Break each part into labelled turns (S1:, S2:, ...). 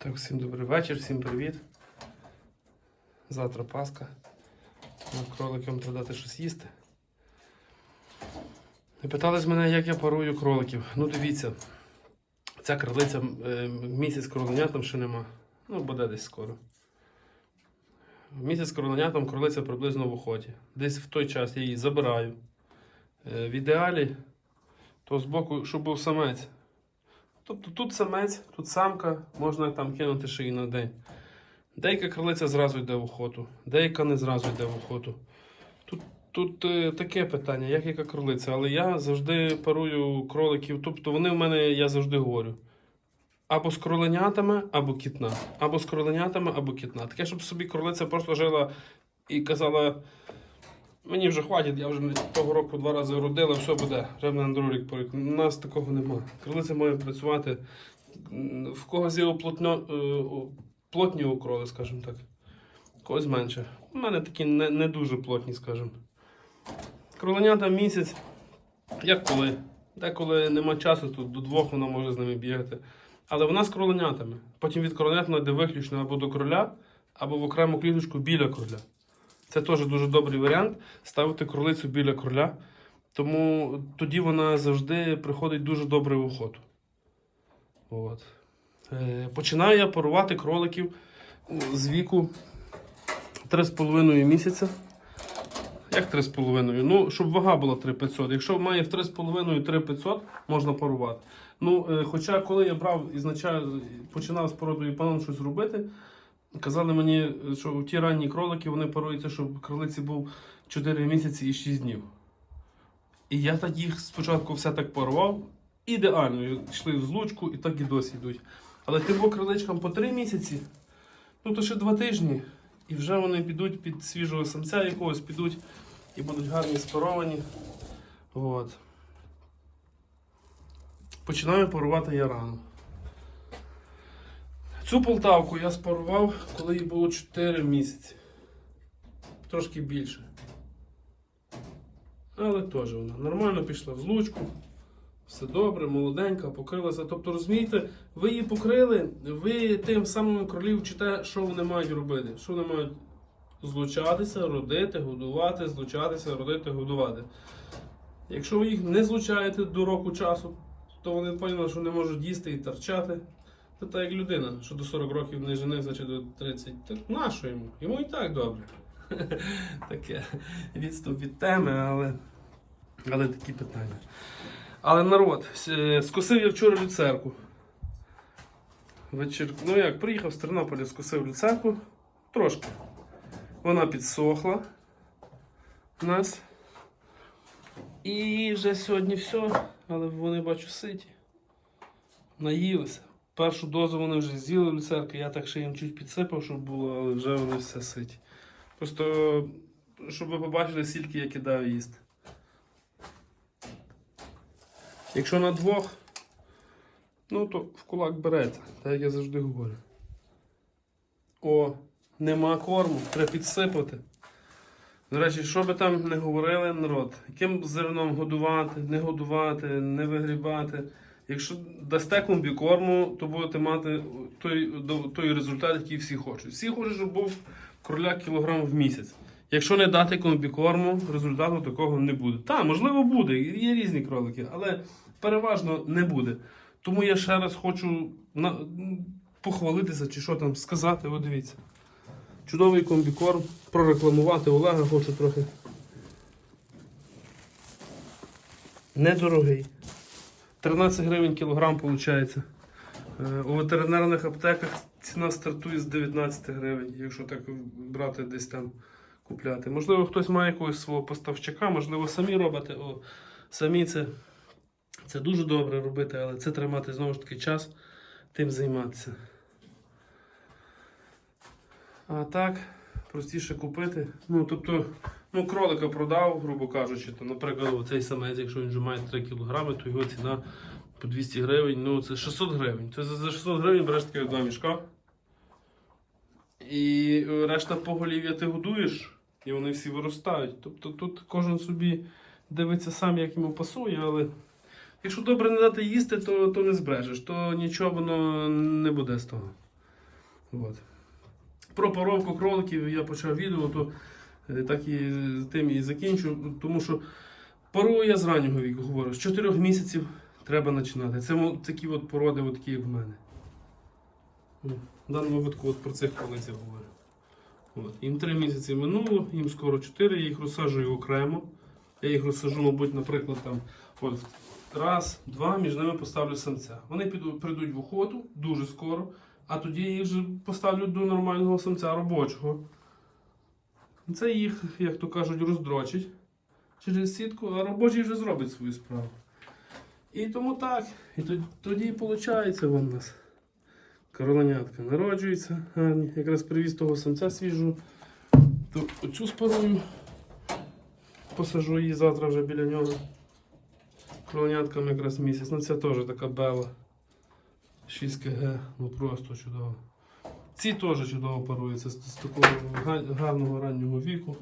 S1: Так, всім добрий вечір, всім привіт. Завтра Пасха. Кроликам треба дати щось їсти. І питались мене, як я парую кроликів. Ну, дивіться, ця кролиця е, місяць кроленятам ще нема. Ну, буде десь скоро. Місяць кроленятам кролиця приблизно в охоті. Десь в той час я її забираю. Е, в ідеалі, то збоку, щоб був самець. Тобто тут самець, тут самка, можна там кинути і на день. Деяка кролиця зразу йде в охоту, деяка не зразу йде в охоту. Тут, тут е, таке питання, як яка кролиця, але я завжди парую кроликів, тобто вони в мене, я завжди говорю. Або з кроленятами, або кітна. Або з кроленятами, або кітна. Таке, щоб собі кролиця просто жила і казала. Мені вже хватить, я вже того року два рази родила, все буде. Другий рік порік. У нас такого нема. Кролиця має працювати. В когось є оплотно, е, плотні укроли, скажімо так. Когось менше. У мене такі не, не дуже плотні, скажімо. Кроленята місяць, як коли. Деколи нема часу, то до двох вона може з ними бігати. Але вона з кроленятами. Потім від кроленят вона йде виключно або до кроля, або в окрему кліточку біля кроля. Це теж дуже добрий варіант ставити кролицю біля кроля, тому тоді вона завжди приходить дуже добре в охоту. От. Е, починаю я парувати кроликів з віку 3,5 місяця. Як 3,5? Ну, щоб вага була 3500. Якщо має в 3,5 3500, можна парувати. Ну, е, хоча коли я брав ізначально починав з породою паном щось робити, Казали мені, що ті ранні кролики вони паруються, щоб кролиці був 4 місяці і 6 днів. І я так їх спочатку все так парував. Ідеально, йшли в злучку і так і досі йдуть. Але тим кроличкам по 3 місяці, ну то ще 2 тижні, і вже вони підуть під свіжого самця якогось, підуть і будуть гарні спаровані. От. Починаю парувати я рано. Цю полтавку я спарував, коли їй було 4 місяці. Трошки більше. Але теж вона нормально пішла в злучку. Все добре, молоденька, покрилася. Тобто, розумієте, ви її покрили, ви тим самим кролів вчите, що вони мають робити. Що вони мають злучатися, родити, годувати, злучатися, родити, годувати. Якщо ви їх не злучаєте до року часу, то вони поняли, що не можуть їсти і торчати. Це так як людина, що до 40 років не женився чи до 30. Так нащо йому? Йому і так добре. Таке відступ від теми, але, але такі питання. Але народ, с- скосив я вчора люцерку. Вечір, ну як, приїхав з Тернополя, скосив люцерку. Трошки. Вона підсохла у нас. І вже сьогодні все, але вони бачу ситі. Наїлися. Першу дозу вони вже з'їли люцерки, я так ще їм чуть підсипав, щоб було, але вже вони все ситі. Просто, щоб ви побачили, скільки я кидаю їсти. Якщо на двох, ну то в кулак береться, так як я завжди говорю. О, нема корму, треба підсипати. До речі, що би там не говорили народ, яким зерном годувати, не годувати, не вигрібати. Якщо дасте комбікорму, то будете мати той, той результат, який всі хочуть. Всі хочуть, щоб був кроля кілограм в місяць. Якщо не дати комбікорму, результату такого не буде. Так, можливо, буде, є різні кролики, але переважно не буде. Тому я ще раз хочу на, похвалитися чи що там сказати. От дивіться. Чудовий комбікорм. Прорекламувати Олега хочу трохи. Недорогий. 13 гривень кілограм виходить. У ветеринарних аптеках ціна стартує з 19 гривень, якщо так брати десь там купляти. Можливо, хтось має якогось свого поставщика, можливо, самі робите. О, самі це, це дуже добре робити, але це тримати знову ж таки час тим займатися. А так, простіше купити. Ну, тобто, ну, кролика продав, грубо кажучи, то, наприклад, цей самець, якщо він вже має 3 кг, то його ціна по 200 гривень, ну це 600 гривень. Це за за 600 гривень береш таке два мішка. І решта поголів'я ти годуєш, і вони всі виростають. Тобто тут кожен собі дивиться сам, як йому пасує, але якщо добре не дати їсти, то, то не збережеш, то нічого воно не буде з того. От. Про поровку кроликів я почав відео, то так і тим і закінчу, тому що пору я з раннього віку говорю, з 4 місяців треба починати. Це такі от породи, от такі як в мене. Ну, В даному випадку от про цих кролиць я говорю. От. Їм 3 місяці минуло, їм скоро 4, я їх розсаджую окремо. Я їх розсаджу, мабуть, наприклад, там от, раз, два, між ними поставлю самця. Вони прийдуть в охоту дуже скоро, а тоді їх вже поставлю до нормального самця робочого. Це їх, як то кажуть, роздрочить через сітку, а робочий вже зробить свою справу. І тому так. І тоді, тоді виходить у нас. Короленятка народжується гарні. Якраз привіз того самця. То оцю спарую. Посажу її завтра вже біля нього. Кроленяткам якраз місяць. Ну це теж така бела. 6 кг, ну просто чудово. Ці теж чудово паруються з, такого гарного раннього віку.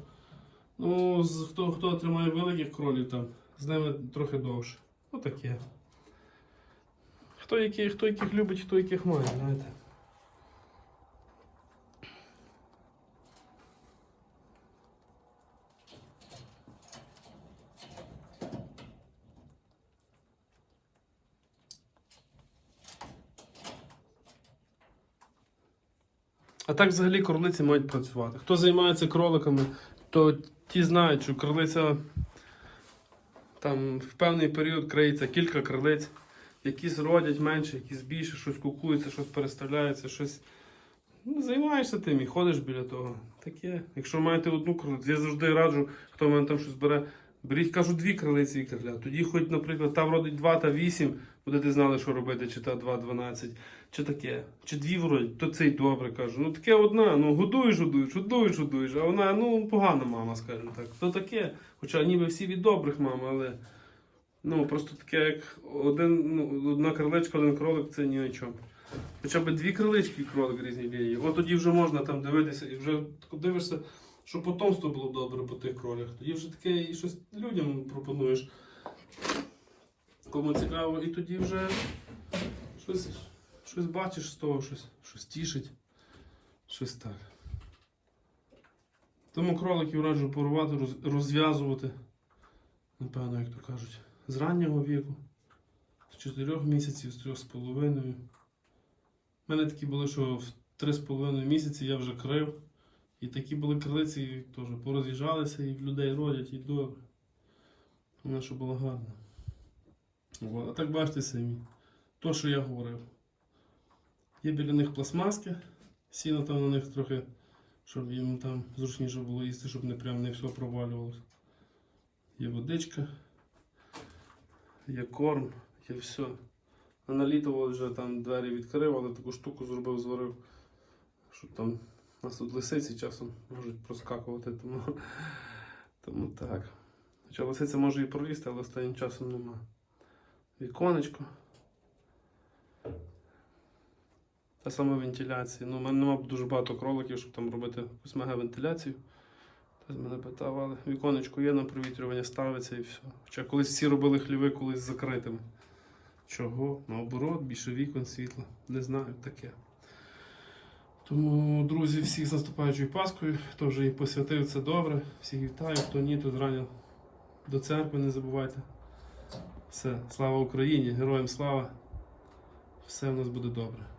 S1: Ну, хто, хто тримає великих кролів там, з ними трохи довше. Отаке. Хто, хто яких любить, хто яких має, знаєте. А так взагалі кролиці мають працювати. Хто займається кроликами, то ті знають, що кролиця там в певний період криється кілька крилиць. Якісь родять менше, якісь більше, щось кукується, щось переставляється, щось. Ну, займаєшся тим і ходиш біля того. Таке. Якщо маєте одну крилицю, я завжди раджу, хто в мене там щось бере. Беріть, кажу, дві крилиці і крила. Тоді, хоч, наприклад, там родить 2 та 8, будете знали, що робити, чи та 2, 12, чи таке. Чи дві вродять, то це й добре кажу. Ну таке одна, ну годуєш, годуєш, годуєш, годуєш, а вона, ну, погана мама, скажімо так. То таке. Хоча ніби всі від добрих мам, але. Ну, просто таке, як один, ну, одна криличка, один кролик, це ні о чому. Хоча б дві крилички кролик різні є. От тоді вже можна там дивитися і вже дивишся, що потомство було добре по тих кролях. Тоді вже таке і щось людям пропонуєш. Кому цікаво, і тоді вже щось, щось бачиш з того, щось, щось тішить. Щось так. Тому кроликів раджу порувати, розв'язувати. Напевно, як то кажуть, з раннього віку, з 4 місяців, з 3,5. У мене такі були, що в 3,5 місяці я вже крив. І такі були крилиці, теж пороз'їжджалися і в людей родять, і добре. Вона що було гарно. А так бачите самі. То, що я говорив. Є біля них пластмаски, сіно там на них трохи, щоб їм там зручніше було їсти, щоб не прям не все провалювалося. Є водичка, є корм, є все. А на літо вже там двері відкрив, але таку штуку зробив, зварив, щоб там у нас тут лисиці часом можуть проскакувати, тому, тому так. Хоча лисиця може і пролізти, але останнім часом нема. Віконечко. Та саме вентиляція. Ну, у мене нема дуже багато кроликів, щоб там робити якусь мега вентиляцію. Хтось мене питав, але віконечко є на провітрювання ставиться і все. Хоча колись всі робили хліви колись закритими. Чого? Наоборот, більше вікон, світла. Не знаю, таке. Тому, друзі, всіх з наступаючою Паскою, хто вже її посвятив, це добре. Всіх вітаю, хто ні, то зрання до церкви не забувайте. Все, слава Україні, героям слава. Все в нас буде добре.